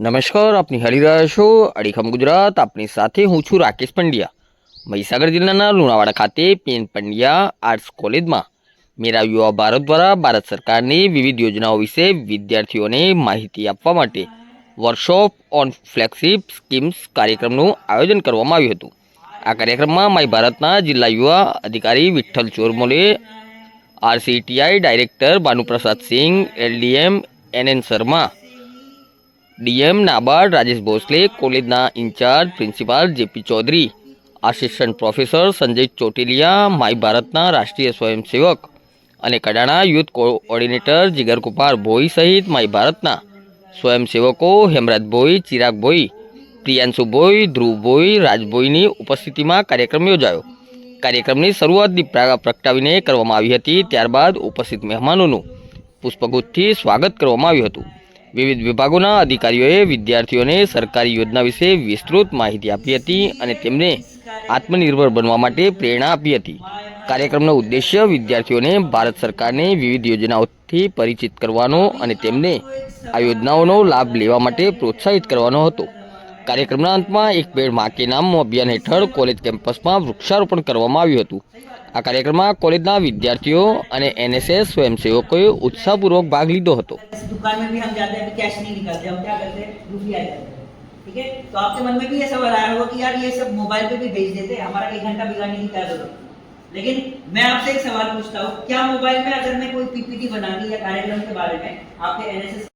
નમસ્કાર, આપની નિહાળી રહ્યા છો, અડીખમ ગુજરાત, આપની સાથે હું છું રાકેશ પંડ્યા. મહીસાગર જિલ્લાના લુણાવાડા ખાતે પીએન પંડ્યા આર્ટ્સ કોલેજમાં. મેરા યુવા ભારત દ્વારા ભારત સરકારની વિવિધ યોજનાઓ વિશે વિદ્યાર્થીઓને માહિતી આપવા માટે વર્કશોપ ઓન ફ્લેગશિપ સ્કીમ્સ કાર્યક્રમનું આયોજન કરવામાં આવ્યું હતું. આ કાર્યક્રમમાં માય ભારતના જિલ્લા યુવા અધિકારી Vitthal Chormole, RSETI director Bhanuprasad Singh, LDM N N Sharma DM NABARD Rajesh Bhosale કોલેજના in-charge principal JP Chaudhary, assistant professor Sanjay Chotiliya my ભારતના રાષ્ટ્રીય સ્વયંસેવક અને કડાણા યુથ કોઓર્ડિનેટર જીગરકુમાર ભોઈ સહિત માય ભારતના સ્વયંસેવકો હેમરાજ ભોઈ, ચિરાગ ભોઈ, પ્રિયાંશુ ભોઈ, ધ્રુવ ભોઈ રાજભોઈની ઉપસ્થિતિમાં કાર્યક્રમ યોજાયો. કાર્યક્રમની શરૂઆત દીપ પ્રગટાવીને કરવામાં આવી હતી, ત્યારબાદ ઉપસ્થિત મહેમાનોનું પુષ્પગુચ્છથી સ્વાગત કરવામાં આવ્યું હતું. વિવિધ વિભાગોના અધિકારીઓએ વિદ્યાર્થીઓને સરકારી યોજના વિશે વિસ્તૃત માહિતી આપી હતી અને તેમને આત્મનિર્ભર બનવા માટે પ્રેરણા આપી હતી. કાર્યક્રમનો ઉદ્દેશ્ય વિદ્યાર્થીઓને ભારત સરકારને વિવિધ યોજનાઓથી પરિચિત કરવાનો અને તેમને આ યોજનાઓનો લાભ લેવા માટે પ્રોત્સાહિત કરવાનો હતો. કાર્યક્રમના અંતમાં એક પેડમાં નામ અભિયાન હેઠળ કોલેજ કેમ્પસમાં વૃક્ષારોપણ કરવામાં આવ્યું હતું. આ કાર્યક્રમમાં કોલેજના વિદ્યાર્થીઓ અને એનએસએસ સ્વયંસેવકોએ ઉત્સાહપૂર્વક ભાગ લીધો હતો. दुकान में भी हम जाते हैं अभी कैश नहीं निकालते, हम क्या करते हैं? रुपया जाते हैं। ठीक है? तो आपके मन में भी ये सवाल आया होगा कि यार ये सब मोबाइल पे भी भेज देते हैं, हमारा एक घंटा बिगाड़ने की क्या ज़रूरत? लेकिन मैं आपसे एक सवाल पूछता हूँ, क्या मोबाइल में अगर मैं कोई पीपीटी बनानी या कार्यक्रम के बारे में आपके एनएसएस